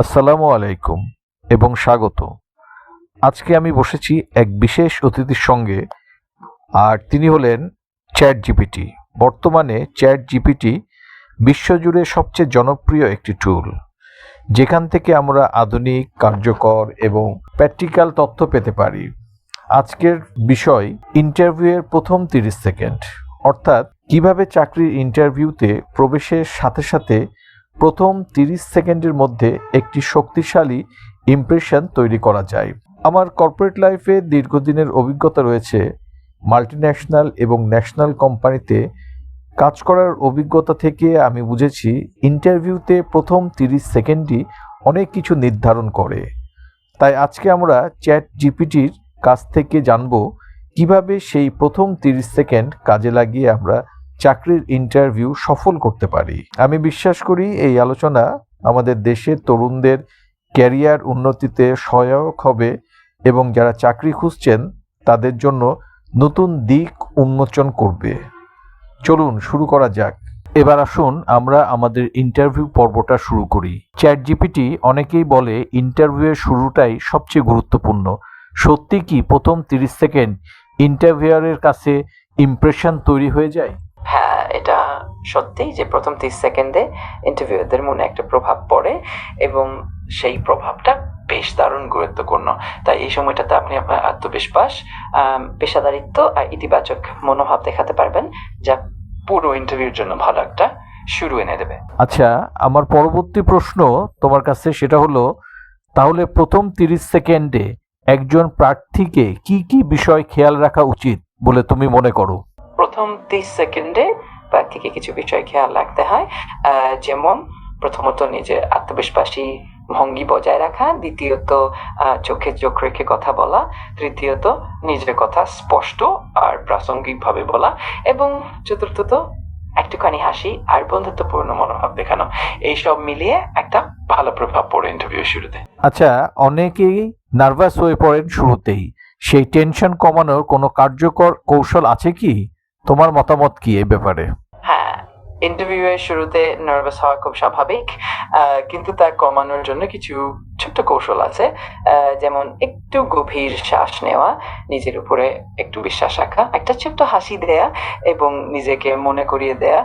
আসসালামু আলাইকুম এবং স্বাগত। আজকে আমি বসেছি এক বিশেষ অতিথির সঙ্গে, আর তিনি হলেন চ্যাট জিপিটি বর্তমানে চ্যাট জিপিটি বিশ্বজুড়ে সবচেয়ে জনপ্রিয় একটি টুল যেখান থেকে আমরা আধুনিক, কার্যকর এবং প্র্যাকটিক্যাল তথ্য পেতে পারি। আজকের বিষয় ইন্টারভিউয়ের প্রথম তিরিশ সেকেন্ড, অর্থাৎ কীভাবে চাকরির ইন্টারভিউতে প্রবেশের সাথে সাথে প্রথম তিরিশ সেকেন্ডের মধ্যে একটি শক্তিশালী ইমপ্রেশন তৈরি করা যায়। আমার কর্পোরেট লাইফে দীর্ঘদিনের অভিজ্ঞতা রয়েছে। মাল্টিন্যাশনাল এবং ন্যাশনাল কোম্পানিতে কাজ করার অভিজ্ঞতা থেকে আমি বুঝেছি ইন্টারভিউতে প্রথম তিরিশ সেকেন্ডই অনেক কিছু নির্ধারণ করে। তাই আজকে আমরা চ্যাট জিপিটির কাছ থেকে জানব, কীভাবে সেই প্রথম তিরিশ সেকেন্ড কাজে লাগিয়ে আমরা চাকরির ইন্টারভিউ সফল করতে পারি। আমি বিশ্বাস করি এই আলোচনা আমাদের দেশের তরুণদের ক্যারিয়ার উন্নতিতে সহায়ক হবে এবং যারা চাকরি খুঁজছেন তাদের জন্য নতুন দিক উন্মোচন করবে। চলুন শুরু করা যাক। এবার আসুন আমরা আমাদের ইন্টারভিউ পর্বটা শুরু করি। চ্যাট জিপিটি অনেকেই বলে ইন্টারভিউয়ের শুরুটাই সবচেয়ে গুরুত্বপূর্ণ। সত্যি কি প্রথম তিরিশ সেকেন্ড ইন্টারভিউয়ারের কাছে ইমপ্রেশন তৈরি হয়ে যায়? হ্যাঁ এটা সত্যি যে প্রথম তিরিশ সেকেন্ডে ইন্টারভিউদের মনে একটা প্রভাব পড়ে এবং সেই প্রভাবটা বেশ দারুণ গুরুত্বপূর্ণ। তাই এই সময়টাতে আপনি আপনার আত্মবিশ্বাস পেশাদারিত্ব আর ইতিবাচক মনোভাব দেখাতে পারবেন যা পুরো ইন্টারভিউর জন্য ভালো একটা শুরু এনে দেবে। আচ্ছা আমার পরবর্তী প্রশ্ন তোমার কাছে সেটা হলো তাহলে প্রথম তিরিশ সেকেন্ডে একজন প্রার্থীকে কি কি বিষয় খেয়াল রাখা উচিত বলে তুমি মনে করো? প্রথম তিরিশ সেকেন্ডে প্রার্থীকে কিছু বিষয় খেয়াল রাখতে হয়। যেমন প্রথমত নিজের আত্মবিশ্বাসী ভঙ্গি বজায় রাখা, দ্বিতীয়ত চোখে চোখ রেখে কথা বলা, তৃতীয়ত নিজের কথা স্পষ্ট আর প্রাসঙ্গিকভাবে বলা এবং চতুর্থত একটুখানি হাসি আর বন্ধুত্বপূর্ণ মনোভাব দেখানো। এইসব মিলিয়ে একটা ভালো প্রভাব পড়ে ইন্টারভিউ শুরুতে। আচ্ছা অনেকেই নার্ভাস হয়ে পড়েন শুরুতেই। সেই টেনশন কমানোর কোনো কার্যকর কৌশল আছে কি? তোমার মতামত কি এই ব্যাপারে? হ্যাঁ ইন্টারভিউ এর শুরুতে নার্ভাস হওয়া খুব স্বাভাবিক কিন্তু তা কমানোর জন্য কিছু ছোট্ট কৌশল আছে যেমন একটু গভীর শ্বাস নেওয়া, নিজের উপরে একটু বিশ্বাস রাখা, একটা ছোট্ট হাসি দেয়া এবং নিজেকে মনে করিয়ে দেয়া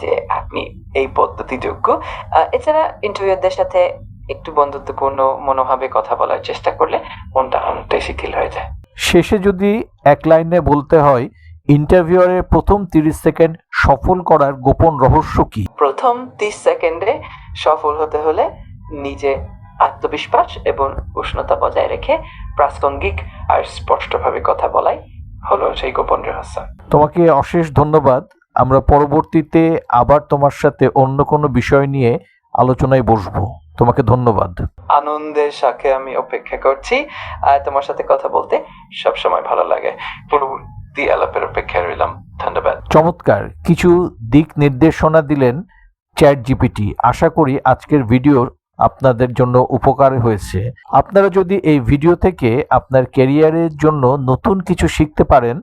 যে আপনি এই পদ্ধতি যোগ্য এছাড়া ইন্টারভিউদের সাথে একটু বন্ধুত্বপূর্ণ মনোভাবে কথা বলার চেষ্টা করলে মনটা অনেকটাই শিথিল হয়ে যায়। শেষে যদি এক লাইনে বলতে হয় ইন্টারভিউয়ারের প্রথম তিরিশ সেকেন্ড সফল করার গোপন রহস্য কি? প্রথম তিরিশ সেকেন্ডে সফল হতে হলে নিজে আত্মবিশ্বাস এবং উষ্ণতা বজায় রেখে প্রাসঙ্গিক আর স্পষ্টভাবে কথা বলাই হলো সেই গোপন রহস্য। তোমাকে অশেষ ধন্যবাদ। আমরা পরবর্তীতে আবার তোমার সাথে অন্য কোনো বিষয় নিয়ে আলোচনায় বসবো। তোমাকে ধন্যবাদ। আনন্দের সাথে আমি অপেক্ষা করছি। আর তোমার সাথে কথা বলতে সবসময় ভালো লাগে। পরবর্তী আলাপের অপেক্ষায় রইলাম। চমৎকার কিছু দিক নির্দেশনা দিলেন চ্যাট জিপিটি আশা করি আজকের ভিডিওর আপনাদের জন্য উপকার হয়েছে। আপনারা যদি এই ভিডিও থেকে আপনার ক্যারিয়ারের জন্য নতুন কিছু শিখতে পারেন,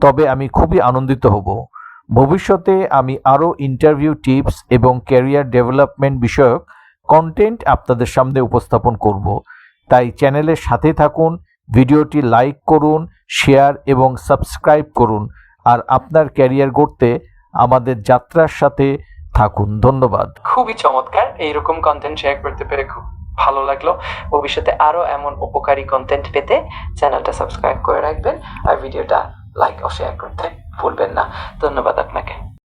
তবে আমি খুবই আনন্দিত হব। ভবিষ্যতে আমি আরও ইন্টারভিউ টিপস এবং ক্যারিয়ার ডেভেলপমেন্ট বিষয়ক কন্টেন্ট আপনাদের সামনে উপস্থাপন করব। তাই চ্যানেলের সাথে থাকুন, ভিডিওটি লাইক করুন, শেয়ার এবং সাবস্ক্রাইব করুন। আর আপনার ক্যারিয়ার গড়তে আমাদের যাত্রার সাথে থাকুন। ধন্যবাদ। খুবই চমৎকার। এইরকম কন্টেন্ট শেয়ার করতে পেরে খুব ভালো লাগল। ভবিষ্যতে আরও এমন উপকারী কন্টেন্ট পেতে চ্যানেলটা সাবস্ক্রাইব করে রাখবেন আর ভিডিওটা লাইক ও শেয়ার করতে ভুলবেন না। ধন্যবাদ আপনাকে।